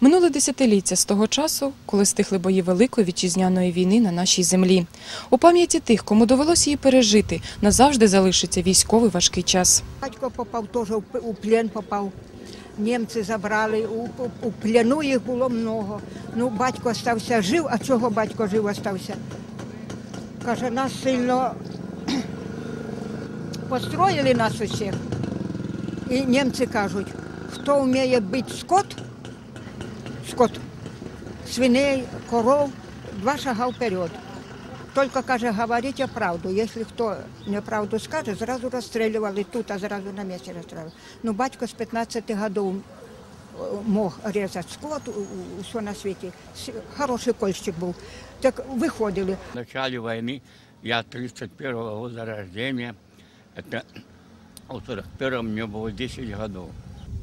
Минуле десятиліття з того часу, коли стихли бої Великої вітчизняної війни на нашій землі. У пам'яті тих, кому довелося її пережити, назавжди залишиться військовий важкий час. Батько попав теж у плен попав. Німці забрали, у, у, плену їх було много. Ну, батько стався жив, а чого батько жив остався? Каже, нас сильно построїли нас усіх. І німці кажуть, хто вміє бити скот, скот, свиней, коров, два шага вперед. Только каже, говорите правду. Якщо хто неправду скаже, зразу розстрілювали тут, а зразу на місці розстрілювали. Ну, батько з 15 років мог різати скот, у- у- усе на світі. С- Хороший кольщик був. Так виходили. В начале войны я 31 года рождения. Это в 41 мне было 10 годов.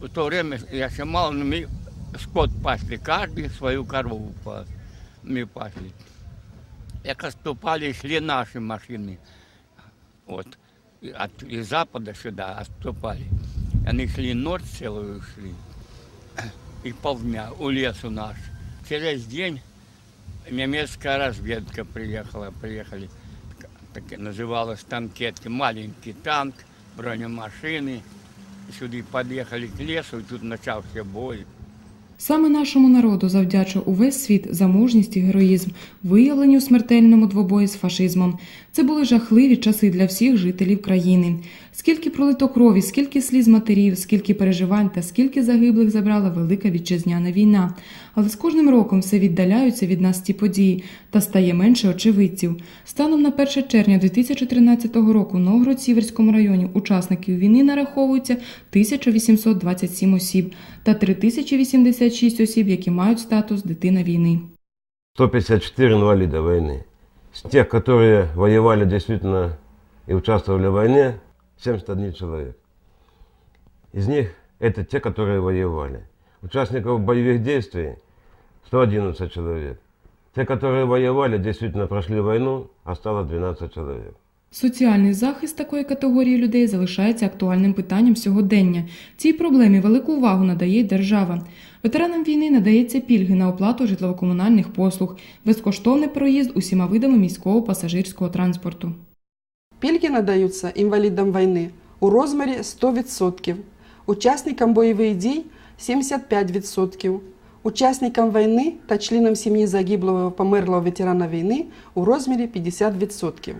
В то время я еще мал, но мы скот пасли, каждый свою корову. Мы пасли. Как отступали, шли наши машины. Вот. От, из запада сюда отступали. Они шли ночь целую шли. И полдня у лесу наш. Через день немецкая разведка приехала, приехали, так называлась танкетки, маленький танк, бронемашины. Сюда подъехали к лесу, и тут начался бой. Саме нашому народу завдячив увесь світ за мужність і героїзм, виявлені у смертельному двобої з фашизмом. Це були жахливі часи для всіх жителів країни. Скільки пролито крові, скільки сліз матерів, скільки переживань та скільки загиблих забрала велика вітчизняна війна. Але з кожним роком все віддаляються від нас ці події та стає менше очевидців. Станом на 1 червня 2013 року в Новгород-Сіверському районі учасників війни нараховується 1827 осіб та 3086 осіб, які мають статус дитина війни. 154 инвалида войны. С тех, которые воевали действительно и участвовали в войне, 71 человек. Из них это те, которые воевали. Участников боевых действий 111 человек. Те, которые воевали, действительно прошли войну, осталось 12 человек. Соціальний захист такої категорії людей залишається актуальним питанням сьогодення. Цій проблемі велику увагу надає й держава. Ветеранам війни надається пільги на оплату житлово-комунальних послуг, безкоштовний проїзд усіма видами міського пасажирського транспорту. Пільги надаються інвалідам війни у розмірі 100%, учасникам бойових дій 75%, учасникам війни та членам сім'ї загиблого померлого ветерана війни у розмірі 50%.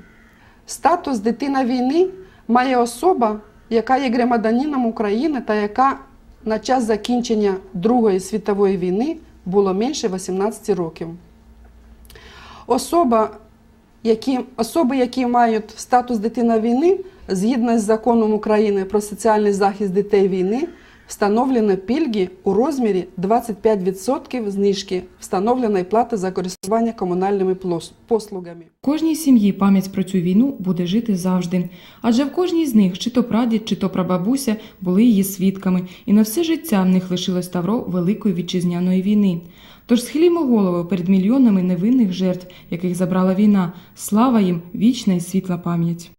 Статус дитина війни має особа, яка є громадянином України та яка на час закінчення Другої світової війни було менше 18 років. Особа, які, особи, які мають статус дитина війни, згідно з законом України про соціальний захист дітей війни, встановлено пільги у розмірі 25% знижки встановленої плати за користування комунальними послугами. Кожній сім'ї пам'ять про цю війну буде жити завжди. Адже в кожній з них, чи то прадід, чи то прабабуся, були її свідками, і на все життя в них лишилось тавро Великої вітчизняної війни. Тож схилімо голови перед мільйонами невинних жертв, яких забрала війна. Слава їм, вічна і світла пам'ять.